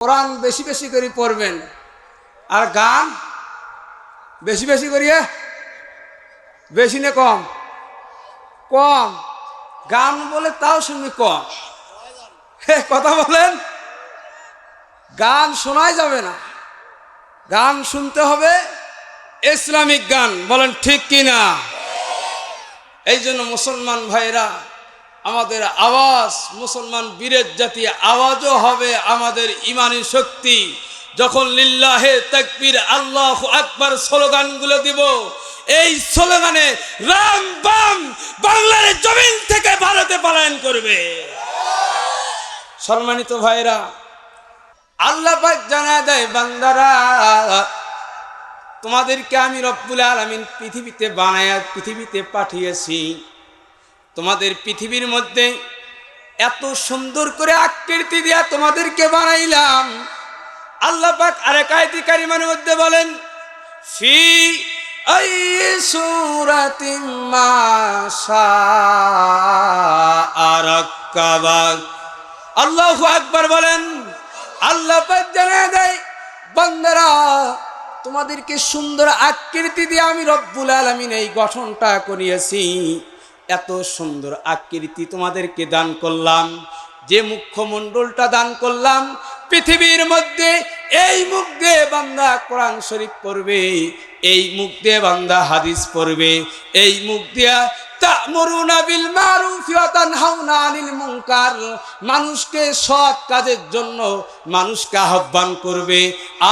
কোরআন বেশি বেশি করে পড়বেন। আর গান বেশি বেশি করিয়ে বেশি না কম। কম। গান বলে তাও শুনবি কম। হে, কথা বলেন। গান শোনাই যাবে না। গান শুনতে হবে ইসলামিক গান। বলেন ঠিক কি না এই জন্য মুসলমান ভাইরা আমাদের আওয়াজ, মুসলমান বীরের জাতি আওয়াজও হবে আমাদের ইমানি শক্তি। যখন লিল্লাহে তাকবীর আল্লাহ আকবার স্লোগানগুলো দিব, এই স্লোগানে রাম বাম বাংলার জমিন থেকে ভারতে পালায়ন করবে। সম্মানিত ভাইরা, আল্লাহ পাক জানা দেয়, বান্দারা, তোমাদেরকে আমি রব্বুল আলমিন পৃথিবীতে বানায়, পৃথিবীতে পাঠিয়েছি। তোমাদের পৃথিবীর মধ্যে এত সুন্দর করে আকৃতি দিয়া তোমাদেরকে বানাইলাম। আল্লাহ পাক আরেক আয়তি কারিমার মধ্যে বলেন, ফি সুরাতিন আল্লাহু আকবার বলেন, আল্লাহ পাক জানা দেয়, বান্দারা, তোমাদেরকে সুন্দর আকৃতি দিয়ে আমি রব্বুল আলমিন এই গঠনটা করিয়েছি। এত সুন্দর আকৃতি তোমাদেরকে দান করলাম, যে মুখ্যমণ্ডলটা দান করলাম, পৃথিবীর মধ্যে এই মুখ দিয়ে বান্দা কোরআন শরীফ পড়বে, এই মুখ দিয়ে বান্দা হাদিস পড়বে, এই মুখ দিয়া মানুষকে সৎ কাজের জন্য মানুষকে আহ্বান করবে,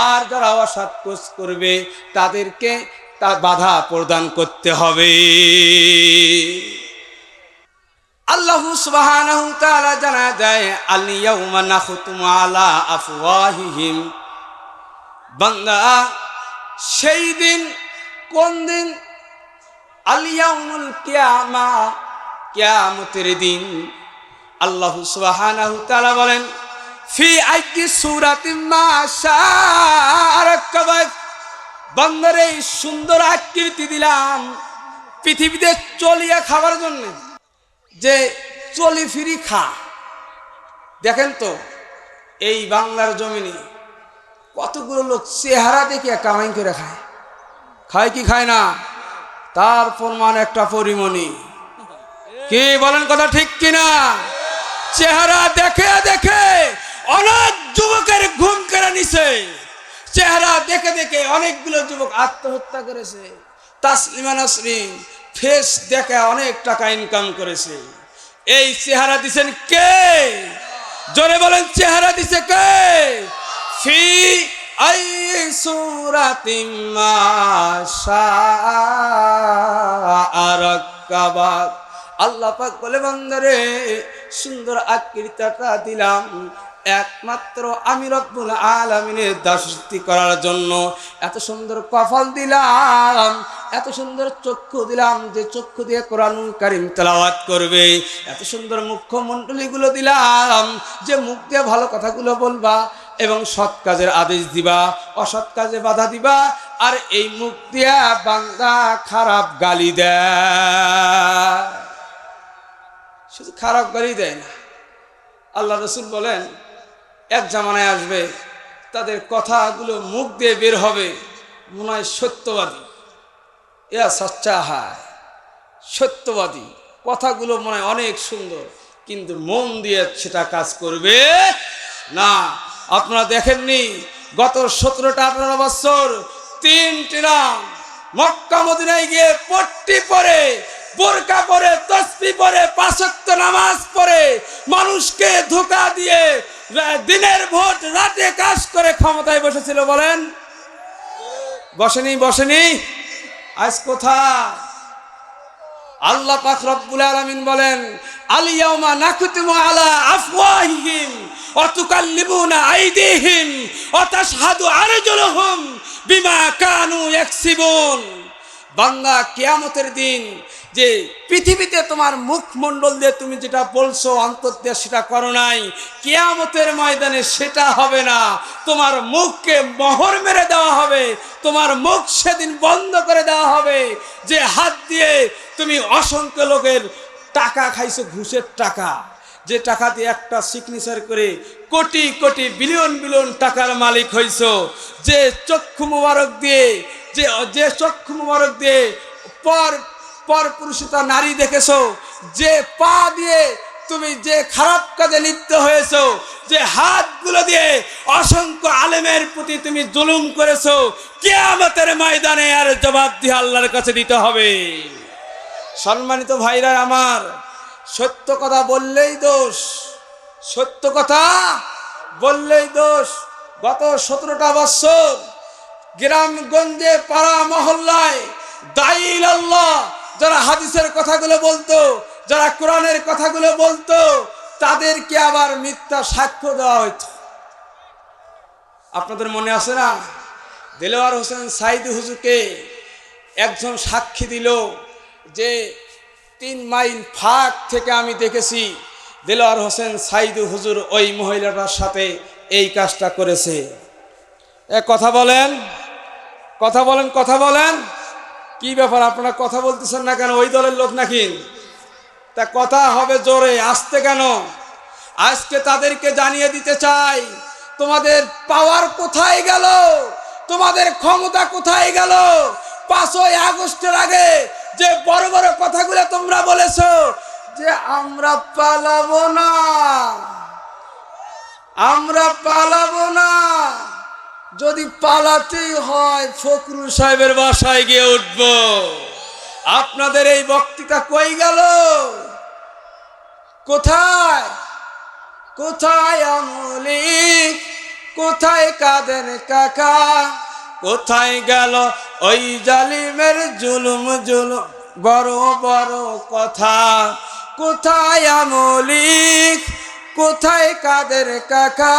আর যারা অসৎ কাজ করবে তাদেরকে তা বাধা প্রদান করতে হবে। আল্লাহ জানা আল আলা বান্দা, সেই দিন কোন দিন? আলিয়াউমুল কিয়ামা, কিয়ামতের দিন। আল্লাহ সুবহানাহু বলেন, ফি আইকি সূরাতিন মা এই সুন্দর আকৃতি দিলাম, পৃথিবীতে চলিয়া খাবার জন্য। যে চলি ফিরি খা। দেখেন তো, এই বাংলার জমিনে কতগুলো লোক চেহারা দেখিয়া কামাই করে খায়। খায় কি খায় না? তার প্রমাণ একটা পরিমণি। কি বলেন কথা ঠিক কিনা? চেহারা দেখে দেখে অনেক যুবকের ঘুম কেড়ে নিছে। চেহারা দেখে দেখে অনেকগুলো যুবক আত্মহত্যা করেছে। তাসলিমা নাসরিন ফেস দেখে অনেক টাকা ইনকাম করেছে। এই চেহারা দিছেন কে? জোরে বলেন, চেহারা দিছে কে? ফি আই আল্লাহ পাক বলে, বান্দারে, সুন্দর আকৃতিটা দিলাম। একমাত্র আমি রব্বুল আলামিনের দাসত্বী করার জন্য। এত সুন্দর কফল দিলাম, এত সুন্দর চক্ষু দিলাম যে চক্ষু দিয়ে কোরআন কারিম তেলাওয়াত করবে। এত সুন্দর মুখ্যমণ্ডলীগুলো দিলাম যে মুখ দিয়ে ভালো কথাগুলো বলবা এবং সৎ কাজের আদেশ দিবা, অসৎ কাজে বাধা দিবা, আর এই মুখ দিয়া বাংলা খারাপ গালি দেয়। শুধু খারাপ গালি দেয় না, আল্লাহ রসুল বলেন এক জামানায় আসবে, তাদের কথাগুলো মুখ দিয়ে বের হবে, মনে হয় সত্যবাদী। এরা সচ্চা হায় সত্যবাদী। কথাগুলো মনে অনেক সুন্দর, কিন্তু মন দিয়ে সেটা কাজ করবে না। আপনারা দেখেননি, গত সতেরোটা আঠারো বছর তিনটি নাম, মক্কা মদিনায় গিয়ে পট্টি পরে, বোরকা পরে তসপি পরে, পাঁচক্ত নামাজ পড়ে মানুষকে ধোকা দিয়ে রা- দিনের ভোট রাতে কাজ করে ক্ষমতায় বসেছিল বলেন। বসেনি বসেনি। আজ কোথায়? আল্লাহ পাক রব্বুল আলামিন বলেন আলিয়াউমা নাকুতুমু আলা আফওয়াহিহিম ওয়া তুকাল্লিমুনা আইদিহিম ওয়া তাশহাদু আরজুলুহুম বিমা কানু ইয়াকসিবুন। বান্দা কিয়ামতের দিন যে পৃথিবীতে তোমার মুখমণ্ডল দিয়ে তুমি যেটা বলছো, অন্তর দিয়ে সেটা করো নাই। কেয়ামতের ময়দানে সেটা হবে না। তোমার মুখকে মোহর মেরে দেওয়া হবে। তোমার মুখ সেদিন বন্ধ করে দেওয়া হবে। যে হাত দিয়ে তুমি অসংখ্য লোকের টাকা খাইছো, ঘুষের টাকা। যে টাকা দিয়ে একটা সিগনেচার করে কোটি কোটি বিলিয়ন বিলিয়ন টাকার মালিক হইছ। যে চক্ষু মুবারক দিয়ে, যে যে চক্ষু মুবারক দিয়ে পর পর পুরুষতা নারী দেখেছ? যে পা দিয়ে তুমি যে খারাপ কাজে লিপ্ত হয়েছো, যে হাতগুলো দিয়ে অসংখ্য আলেমের প্রতি তুমি জুলুম করেছ, কেয়ামতের ময়দানে আর জবাব দিয়ে আল্লাহর কাছে দিতে হবে। সম্মানিত ভাইরা আমার, সত্য কথা বললেই দোষ, সত্য কথা বললেই দোষ। গত সতেরোটা বছর গ্রামগঞ্জে পাড়া মহল্লায় দাইল আল্লাহ যারা হাদিসের কথাগুলো বলতো, যারা কোরআনের কথাগুলো বলতো, তাদেরকে আবার মিথ্যা সাক্ষ্য দেওয়া হতো আপনাদের মনে আছে না? দেলোয়ার হোসেন সাইদ হুজুকে একজন সাক্ষী দিল যে, তিন মাইল ফাঁক থেকে আমি দেখেছি দেলোয়ার হোসেন সাইদু হুজুর ওই মহিলাটার সাথে এই কাজটা করেছে। কথা বলেন কথা বলেন কথা বলেন। কি ব্যাপার, আপনারা কথা বলতেছেন না কেন? ওই দলের লোক নাকি? তা কথা হবে জোরে, আসতে কেন? আজকে তাদেরকে জানিয়ে দিতে চাই, তোমাদের পাওয়ার কোথায় গেল? তোমাদের ক্ষমতা কোথায় গেল? পাঁচই আগস্টের আগে যে বড় বড় কথাগুলো তোমরা বলেছ, যে আমরা পালাবো না। আমরা পালাবো না। যদি পালাতেই হয় ফখরুল সাহেবের বাসায় গিয়ে উঠব। আপনাদের এই বক্তৃতা কই গেল? কোথায়? কোথায় আমলি কোথায় কাদের কাকা? কোথায় গেল ওই জালিমের জুলুম জুলুম? বড় বড় কথা। কোথায় আমলিক কোথায় কাদের কাকা?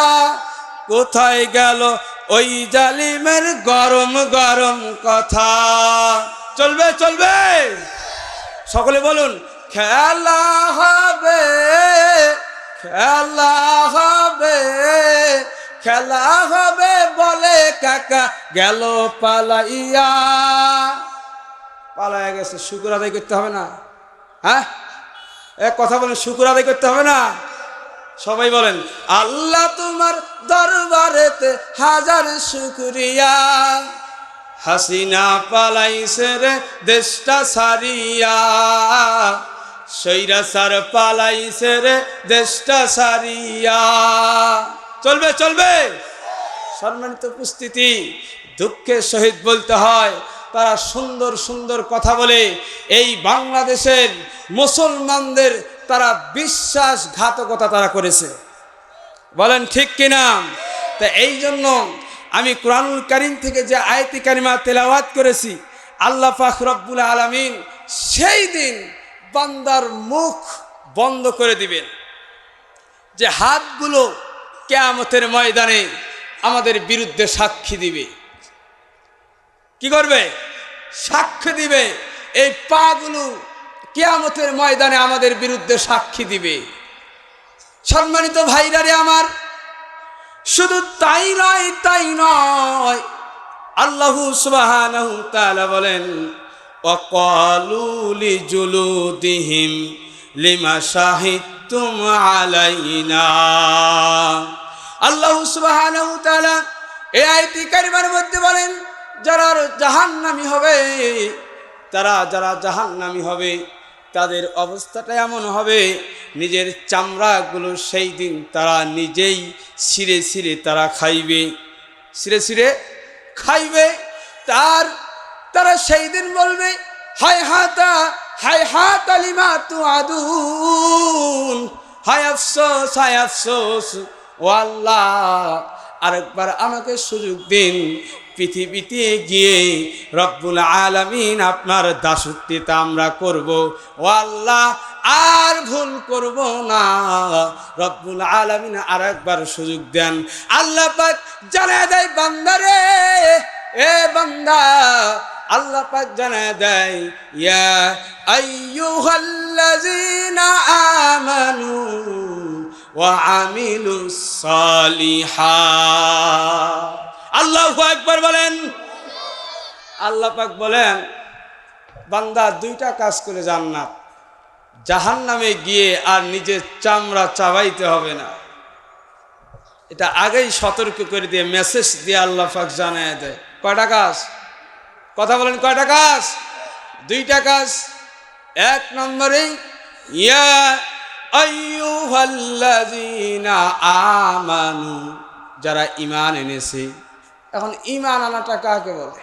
কোথায় গেল ওই জালিমের গরম গরম কথা? চলবে চলবে। সকলে বলুন, খেলা হবে খেলা হবে খেলা হবে বলে কাকা গেল পালাইয়া। পালাইয়া গেছে, শুকুর আদায় করতে হবে না। হ্যাঁ? এক কথা বলেন, শুকুর আদায় করতে হবে না? সবাই বলেন, আল্লাহ তোমার দরবারেতে হাজার শুক্রিয়া। হাসিনা পালাইছে রে দেশটা সারিয়া। সৈরাসার পালাইছে রে দেশটা সারিয়া। চলবে চলবে। সম্মানিত উপস্থিতি দুঃখের সহিত বলতে হয়, তারা সুন্দর সুন্দর কথা বলে, এই বাংলাদেশের মুসলমানদের তারা বিশ্বাসঘাতকতা তারা করেছে। বলেন ঠিক কিনা তা এই জন্য আমি কোরআনুল করিম থেকে যে আয়তি কারিমা তেলাওয়াত করেছি, আল্লাহ পাক আলমিন সেই দিন বান্দার মুখ বন্ধ করে দিবেন। যে হাতগুলো কেয়ামতের ময়দানে আমাদের বিরুদ্ধে সাক্ষী দিবে। কি করবে? সাক্ষ্য দিবে। এই পাগুলো কেয়ামতের ময়দানে আমাদের বিরুদ্ধে সাক্ষী দিবে। সম্মানিত ভাইরারে আমার, শুধু তাই নয় তাই নয়। আল্লাহ তাআলা বলেন অকলুলি জুলুদিহিম লিমা শাহিদতুম আলাইনা। আল্লাহ তাআলা এই আয়াতি কারিমার মধ্যে বলেন যারা জাহান্নামী হবে, তারা যারা জাহান্নামী হবে তাদের অবস্থাটা এমন হবে, নিজের চামড়াগুলো সেই দিন তারা নিজেই ছিঁড়ে ছিঁড়ে তারা খাইবে। ছিঁড়ে ছিঁড়ে খাইবে, তার, তারা সেই দিন বলবে, হায় হাতা, হায় হাত আলিমা তু আদুন হায় আফসোস হায় আফসোস, ও আল্লাহ, আরেকবার আমাকে সুযোগ দিন পৃথিবীতে গিয়ে রব্বুল আলমিন আপনার দাসত্বিতা আমরা করব। ও আল্লাহ, আর ভুল করব না। রব্বুল আলমিন আর একবার সুযোগ দেন। আল্লাহ জানা দেয় বান্দারে এ বান্দা। আল্লাহ পাক জানা দেয় ওয়া আমিলুস সালিহাত আল্লাহু একবার বলেন। আল্লাহ পাক বলেন, বান্দা দুইটা কাজ করে জান্নাত। জাহান নামে গিয়ে আর নিজের চামড়া চাবাইতে হবে না। এটা আগেই সতর্ক করে দিয়ে মেসেজ দিয়ে আল্লাহ পাক জানায় দেয়। কয়টা কাজ? কথা বলেন, কয়টা কাজ? দুইটা কাজ। এক নম্বরে, ইয়া আমানু, যারা ইমান এনেছে এখন ইমান আনাটা কাকে বলে?